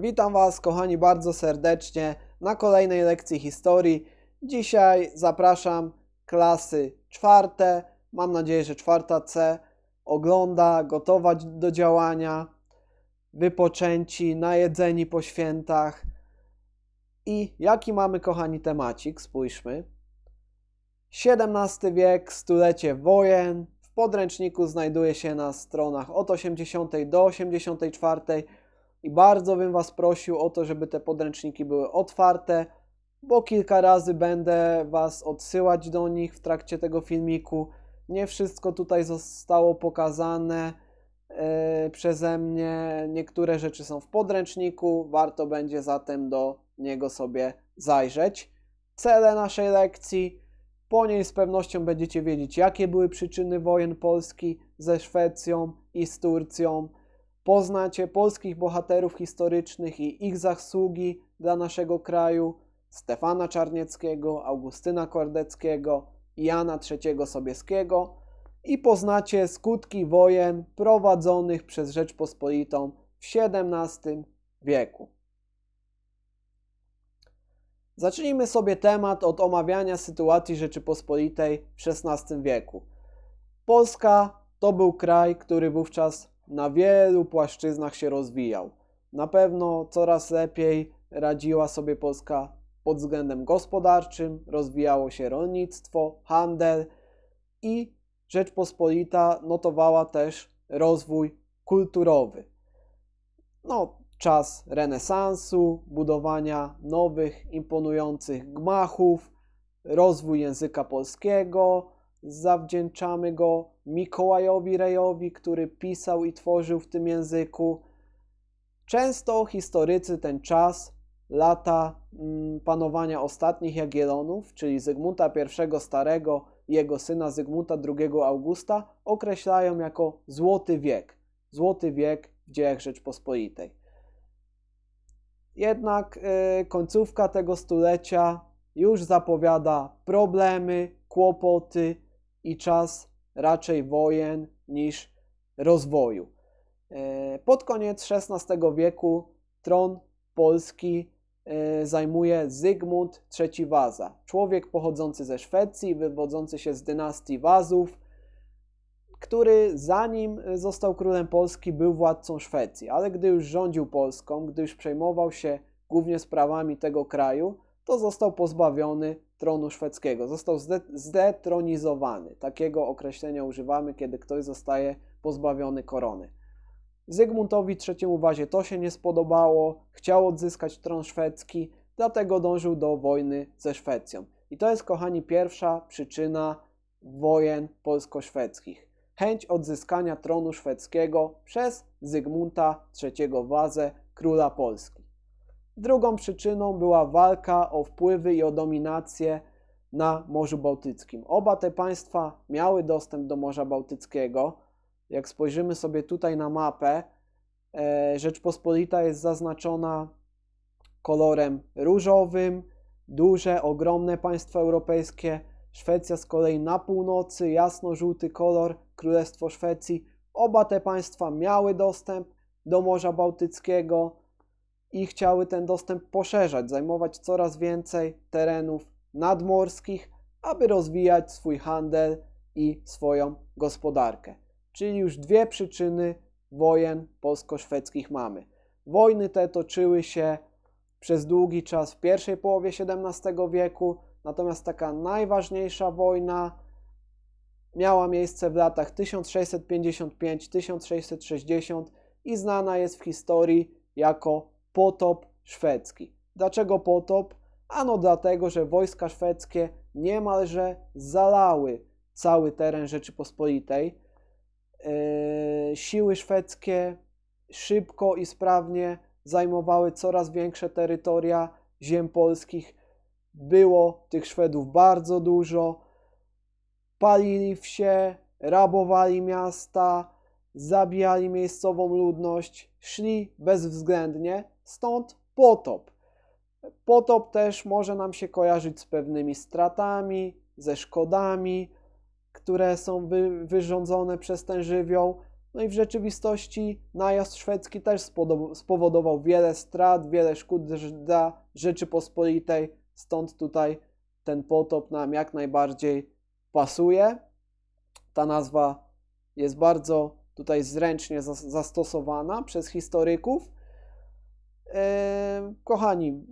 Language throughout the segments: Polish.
Witam Was, kochani, bardzo serdecznie na kolejnej lekcji historii. Dzisiaj zapraszam klasy czwarte. Mam nadzieję, że czwarta C ogląda, gotowa do działania, wypoczęci, najedzeni po świętach. I jaki mamy, kochani, temacik? Spójrzmy. XVII wiek, stulecie wojen. W podręczniku znajduje się na stronach od 80 do 84 i bardzo bym Was prosił o to, żeby te podręczniki były otwarte, bo kilka razy będę Was odsyłać do nich w trakcie tego filmiku. Nie wszystko tutaj zostało pokazane yy, przeze mnie. Niektóre rzeczy są w podręczniku, warto będzie zatem do niego sobie zajrzeć. Cele naszej lekcji. Po niej z pewnością będziecie wiedzieć, jakie były przyczyny wojen Polski ze Szwecją i z Turcją Poznacie polskich bohaterów historycznych i ich zasługi dla naszego kraju, Stefana Czarnieckiego, Augustyna Kordeckiego, Jana III Sobieskiego i poznacie skutki wojen prowadzonych przez Rzeczpospolitą w XVII wieku. Zacznijmy sobie temat od omawiania sytuacji Rzeczypospolitej w XVI wieku. Polska to był kraj, który wówczas na wielu płaszczyznach się rozwijał. Na pewno coraz lepiej radziła sobie Polska pod względem gospodarczym, rozwijało się rolnictwo, handel i Rzeczpospolita notowała też rozwój kulturowy. No, czas renesansu, budowania nowych, imponujących gmachów, rozwój języka polskiego, zawdzięczamy go Mikołajowi Rejowi, który pisał i tworzył w tym języku. Często historycy ten czas, lata mm, panowania ostatnich Jagiellonów, czyli Zygmunta I Starego i jego syna Zygmunta II Augusta, określają jako złoty wiek. Złoty wiek w dziejach Rzeczpospolitej. Jednak yy, końcówka tego stulecia już zapowiada problemy, kłopoty i czas raczej wojen niż rozwoju. E, pod koniec XVI wieku tron Polski e, zajmuje Zygmunt III Waza, człowiek pochodzący ze Szwecji, wywodzący się z dynastii Wazów, który zanim został królem Polski był władcą Szwecji, ale gdy już rządził Polską, gdy już przejmował się głównie sprawami tego kraju, to został pozbawiony tronu szwedzkiego. Został zdetronizowany. Takiego określenia używamy, kiedy ktoś zostaje pozbawiony korony. Zygmuntowi III Wazie to się nie spodobało, chciał odzyskać tron szwedzki, dlatego dążył do wojny ze Szwecją. I to jest, kochani, pierwsza przyczyna wojen polsko-szwedzkich. Chęć odzyskania tronu szwedzkiego przez Zygmunta III Wazę, króla Polski. Drugą przyczyną była walka o wpływy i o dominację na Morzu Bałtyckim. Oba te państwa miały dostęp do Morza Bałtyckiego. Jak spojrzymy sobie tutaj na mapę, e, Rzeczpospolita jest zaznaczona kolorem różowym, duże, ogromne państwa europejskie. Szwecja z kolei na północy, jasno-żółty kolor, Królestwo Szwecji. Oba te państwa miały dostęp do Morza Bałtyckiego i chciały ten dostęp poszerzać, zajmować coraz więcej terenów nadmorskich, aby rozwijać swój handel i swoją gospodarkę. Czyli już dwie przyczyny wojen polsko-szwedzkich mamy. Wojny te toczyły się przez długi czas w pierwszej połowie XVII wieku, natomiast taka najważniejsza wojna miała miejsce w latach 1655-1660 i znana jest w historii jako potop szwedzki. Dlaczego potop? Ano dlatego, że wojska szwedzkie niemalże zalały cały teren Rzeczypospolitej. Yy, siły szwedzkie szybko i sprawnie zajmowały coraz większe terytoria ziem polskich. Było tych Szwedów bardzo dużo. Palili wsie, rabowali miasta, zabijali miejscową ludność, szli bezwzględnie Stąd potop. Potop też może nam się kojarzyć z pewnymi stratami, ze szkodami, które są wy, wyrządzone przez ten żywioł. No i w rzeczywistości najazd szwedzki też spowodował wiele strat, wiele szkód dla Rzeczypospolitej, stąd tutaj ten potop nam jak najbardziej pasuje. Ta nazwa jest bardzo tutaj zręcznie zastosowana przez historyków. Kochani,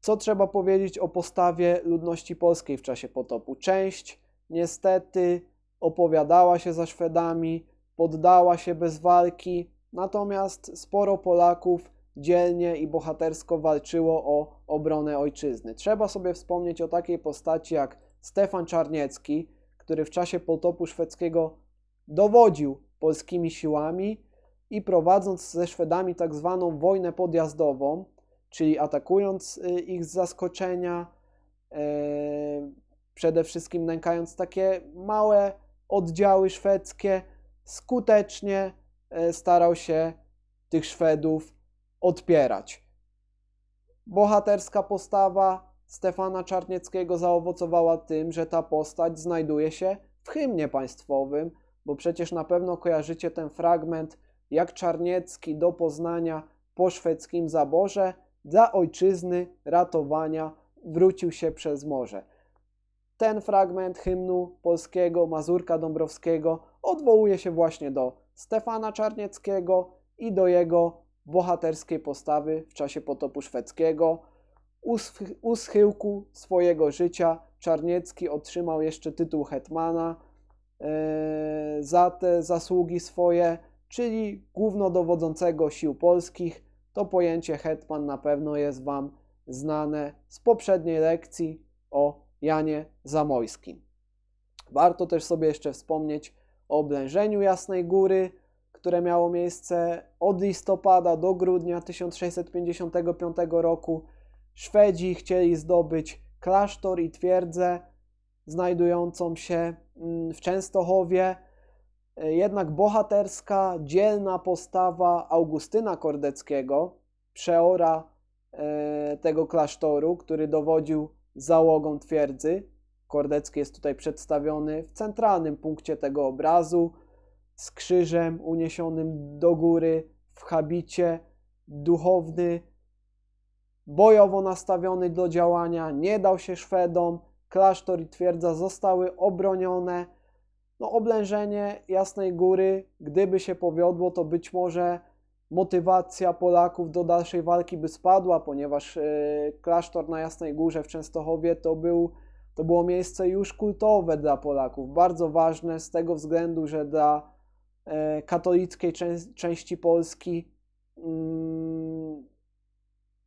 co trzeba powiedzieć o postawie ludności polskiej w czasie potopu? Część niestety opowiadała się za Szwedami, poddała się bez walki, natomiast sporo Polaków dzielnie i bohatersko walczyło o obronę ojczyzny. Trzeba sobie wspomnieć o takiej postaci jak Stefan Czarniecki, który w czasie potopu szwedzkiego dowodził polskimi siłami i prowadząc ze Szwedami tak zwaną wojnę podjazdową, czyli atakując y, ich z zaskoczenia, e, przede wszystkim nękając takie małe oddziały szwedzkie, skutecznie e, starał się tych Szwedów odpierać. Bohaterska postawa Stefana Czarnieckiego zaowocowała tym, że ta postać znajduje się w hymnie państwowym, bo przecież na pewno kojarzycie ten fragment, jak Czarniecki do Poznania po szwedzkim zaborze dla ojczyzny ratowania wrócił się przez morze. Ten fragment hymnu polskiego Mazurka Dąbrowskiego odwołuje się właśnie do Stefana Czarnieckiego i do jego bohaterskiej postawy w czasie potopu szwedzkiego. U schyłku swojego życia Czarniecki otrzymał jeszcze tytuł hetmana e, za te zasługi swoje, czyli głównodowodzącego sił polskich. To pojęcie hetman na pewno jest Wam znane z poprzedniej lekcji o Janie Zamojskim. Warto też sobie jeszcze wspomnieć o oblężeniu Jasnej Góry, które miało miejsce od listopada do grudnia 1655 roku. Szwedzi chcieli zdobyć klasztor i twierdzę znajdującą się mm, w Częstochowie. Jednak bohaterska, dzielna postawa Augustyna Kordeckiego, przeora e, tego klasztoru, który dowodził załogą twierdzy. Kordecki jest tutaj przedstawiony w centralnym punkcie tego obrazu z krzyżem uniesionym do góry w habicie, duchowny, bojowo nastawiony do działania, nie dał się Szwedom, klasztor i twierdza zostały obronione. No, oblężenie Jasnej Góry, gdyby się powiodło, to być może motywacja Polaków do dalszej walki by spadła, ponieważ e, klasztor na Jasnej Górze w Częstochowie to, był, to było miejsce już kultowe dla Polaków, bardzo ważne z tego względu, że dla e, katolickiej części Polski mm,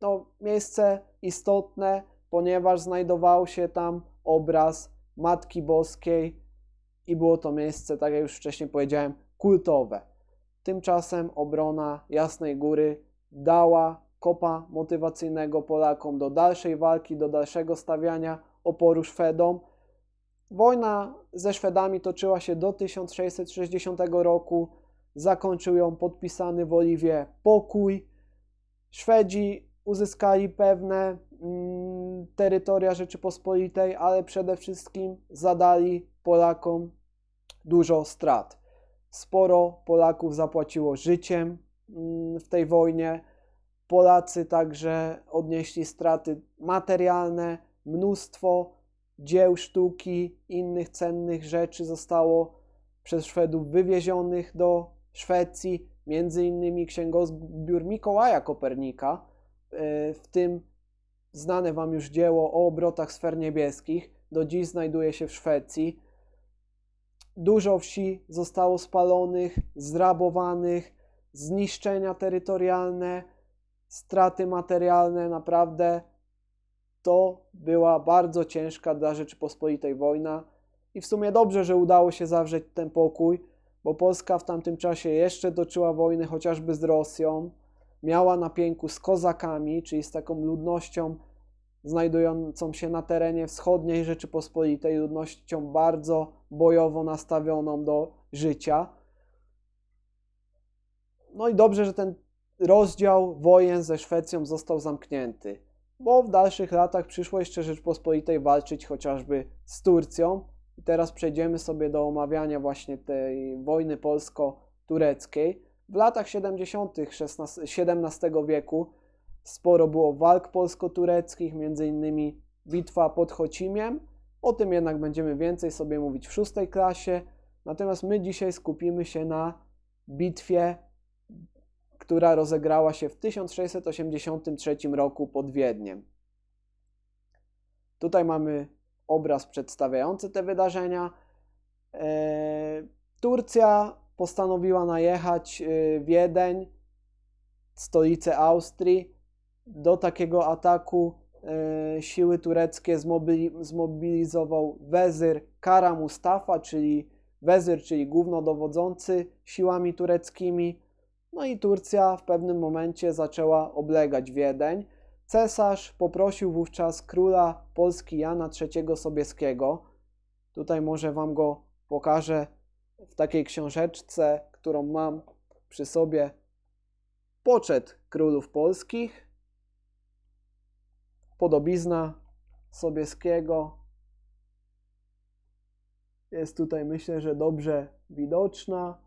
no, miejsce istotne, ponieważ znajdował się tam obraz Matki Boskiej i było to miejsce, tak jak już wcześniej powiedziałem, kultowe. Tymczasem obrona Jasnej Góry dała kopa motywacyjnego Polakom do dalszej walki, do dalszego stawiania oporu Szwedom. Wojna ze Szwedami toczyła się do 1660 roku. Zakończył ją podpisany w Oliwie pokój. Szwedzi uzyskali pewne mm, terytoria Rzeczypospolitej, ale przede wszystkim zadali Polakom dużo strat. Sporo Polaków zapłaciło życiem mm, w tej wojnie. Polacy także odnieśli straty materialne, mnóstwo dzieł sztuki, innych cennych rzeczy zostało przez Szwedów wywiezionych do Szwecji, między innymi księgozbiór Mikołaja Kopernika, e, w tym znane Wam już dzieło o obrotach sfer niebieskich, do dziś znajduje się w Szwecji. Dużo wsi zostało spalonych, zrabowanych, zniszczenia terytorialne, straty materialne. Naprawdę to była bardzo ciężka dla Rzeczypospolitej wojna. I w sumie dobrze, że udało się zawrzeć ten pokój, bo Polska w tamtym czasie jeszcze toczyła wojny chociażby z Rosją, miała na pięku z kozakami, czyli z taką ludnością znajdującą się na terenie wschodniej Rzeczypospolitej, ludnością bardzo bojowo nastawioną do życia. No i dobrze, że ten rozdział wojen ze Szwecją został zamknięty, bo w dalszych latach przyszło jeszcze Rzeczypospolitej walczyć chociażby z Turcją. I teraz przejdziemy sobie do omawiania właśnie tej wojny polsko tureckiej. W latach 70. XVI wieku sporo było walk polsko-tureckich, innymi bitwa pod Chocimiem. O tym jednak będziemy więcej sobie mówić w szóstej klasie. Natomiast my dzisiaj skupimy się na bitwie, która rozegrała się w 1683 roku pod Wiedniem. Tutaj mamy obraz przedstawiający te wydarzenia. E, Turcja postanowiła najechać e, Wiedeń, stolicę Austrii. Do takiego ataku e, siły tureckie zmobilizował wezyr Kara Mustafa, czyli wezyr, czyli głównodowodzący siłami tureckimi. No i Turcja w pewnym momencie zaczęła oblegać Wiedeń. Cesarz poprosił wówczas króla Polski Jana III Sobieskiego. Tutaj może wam go pokażę w takiej książeczce, którą mam przy sobie. Poczet królów polskich. Podobizna Sobieskiego. Jest tutaj myślę, że dobrze widoczna.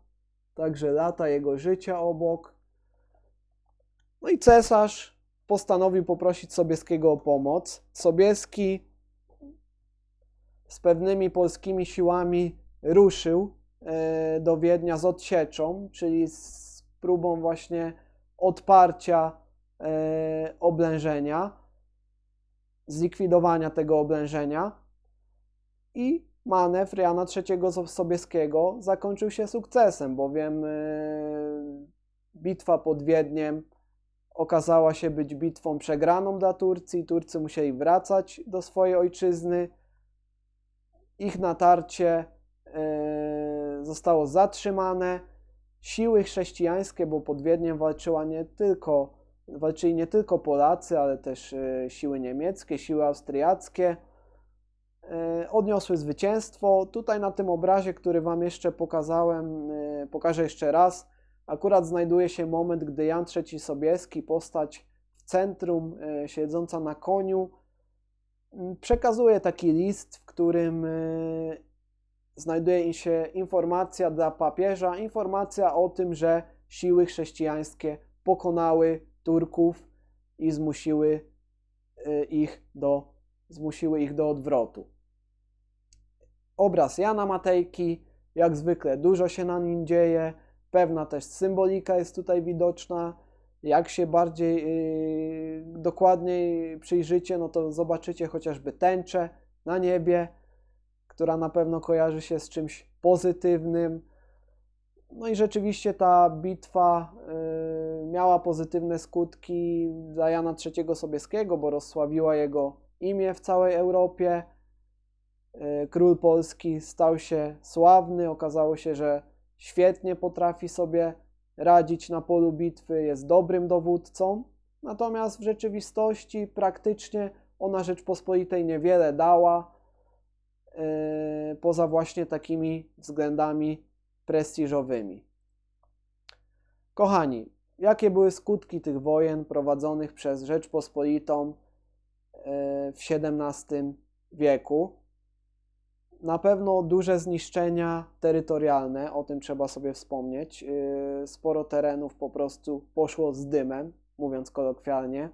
Także lata jego życia obok. No i cesarz postanowił poprosić Sobieskiego o pomoc. Sobieski z pewnymi polskimi siłami ruszył e, do Wiednia z odsieczą, czyli z próbą właśnie odparcia e, oblężenia, zlikwidowania tego oblężenia i manewr Jana III Sobieskiego zakończył się sukcesem, bowiem e, bitwa pod Wiedniem okazała się być bitwą przegraną dla Turcji. Turcy musieli wracać do swojej ojczyzny. Ich natarcie e, zostało zatrzymane. Siły chrześcijańskie, bo pod Wiedniem walczyła nie tylko, walczyli nie tylko Polacy, ale też e, siły niemieckie, siły austriackie. E, odniosły zwycięstwo. Tutaj na tym obrazie, który Wam jeszcze pokazałem, pokażę jeszcze raz Akurat znajduje się moment, gdy Jan III Sobieski, postać w centrum, e, siedząca na koniu, przekazuje taki list, w którym e, znajduje się informacja dla papieża, informacja o tym, że siły chrześcijańskie pokonały Turków i zmusiły e, ich do, zmusiły ich do odwrotu. Obraz Jana Matejki, jak zwykle dużo się na nim dzieje, Pewna też symbolika jest tutaj widoczna. Jak się bardziej yy, dokładniej przyjrzycie, no to zobaczycie chociażby tęczę na niebie, która na pewno kojarzy się z czymś pozytywnym. No i rzeczywiście ta bitwa yy, miała pozytywne skutki dla Jana III Sobieskiego, bo rozsławiła jego imię w całej Europie. Yy, król Polski stał się sławny. Okazało się, że świetnie potrafi sobie radzić na polu bitwy, jest dobrym dowódcą, natomiast w rzeczywistości praktycznie ona Rzeczpospolitej niewiele dała, yy, poza właśnie takimi względami prestiżowymi. Kochani, jakie były skutki tych wojen prowadzonych przez Rzeczpospolitą yy, w XVII wieku? Na pewno duże zniszczenia terytorialne, o tym trzeba sobie wspomnieć. Yy, sporo terenów po prostu poszło z dymem, mówiąc kolokwialnie.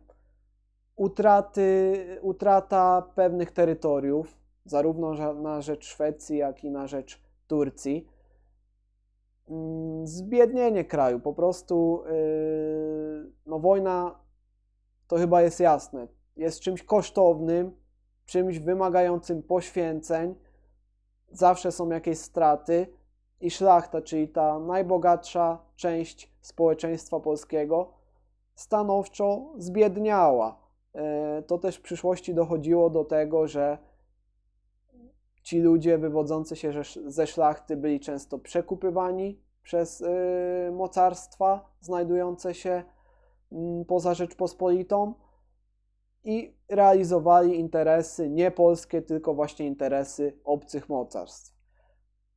Utraty, utrata pewnych terytoriów, zarówno na rzecz Szwecji, jak i na rzecz Turcji. Mm, zbiednienie kraju, po prostu yy, no wojna to chyba jest jasne. Jest czymś kosztownym, czymś wymagającym poświęceń zawsze są jakieś straty i szlachta, czyli ta najbogatsza część społeczeństwa polskiego, stanowczo zbiedniała. E, to też w przyszłości dochodziło do tego, że ci ludzie wywodzący się ze szlachty byli często przekupywani przez e, mocarstwa znajdujące się mm, poza Rzeczpospolitą i realizowali interesy nie polskie, tylko właśnie interesy obcych mocarstw.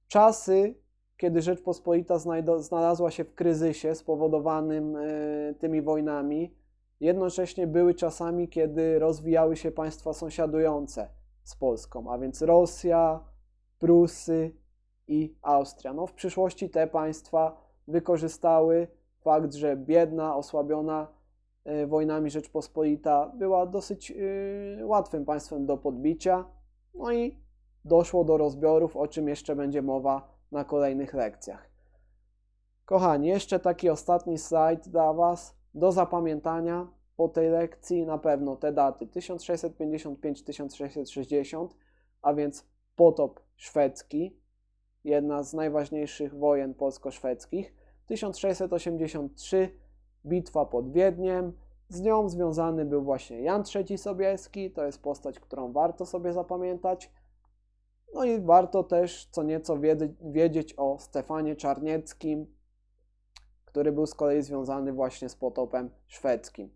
Czasy, kiedy Rzeczpospolita znalazła się w kryzysie spowodowanym e, tymi wojnami, jednocześnie były czasami, kiedy rozwijały się państwa sąsiadujące z Polską, a więc Rosja, Prusy i Austria. No, w przyszłości te państwa wykorzystały fakt, że biedna, osłabiona y, wojnami Rzeczpospolita była dosyć y, łatwym państwem do podbicia. No i doszło do rozbiorów, o czym jeszcze będzie mowa na kolejnych lekcjach. Kochani, jeszcze taki ostatni slajd dla Was do zapamiętania po tej lekcji. Na pewno te daty 1655-1660, a więc potop szwedzki, jedna z najważniejszych wojen polsko-szwedzkich. 1683 bitwa pod Wiedniem. Z nią związany był właśnie Jan III Sobieski, to jest postać, którą warto sobie zapamiętać. No i warto też co nieco wiedzieć o Stefanie Czarnieckim, który był z kolei związany właśnie z potopem szwedzkim.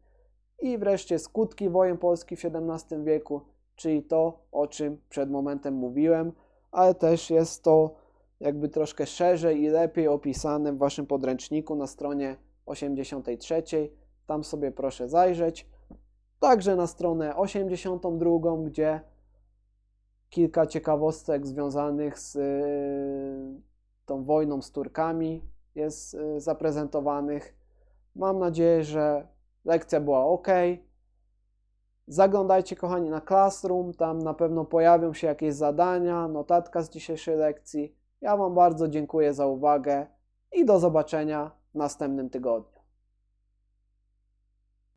I wreszcie skutki wojen polskich w XVII wieku, czyli to, o czym przed momentem mówiłem, ale też jest to jakby troszkę szerzej i lepiej opisane w Waszym podręczniku na stronie 83. Tam sobie proszę zajrzeć. Także na stronę 82, gdzie kilka ciekawostek związanych z y, tą wojną z Turkami jest y, zaprezentowanych. Mam nadzieję, że lekcja była ok. Zaglądajcie, kochani, na Classroom. Tam na pewno pojawią się jakieś zadania, notatka z dzisiejszej lekcji. Ja Wam bardzo dziękuję za uwagę i do zobaczenia w następnym tygodniu.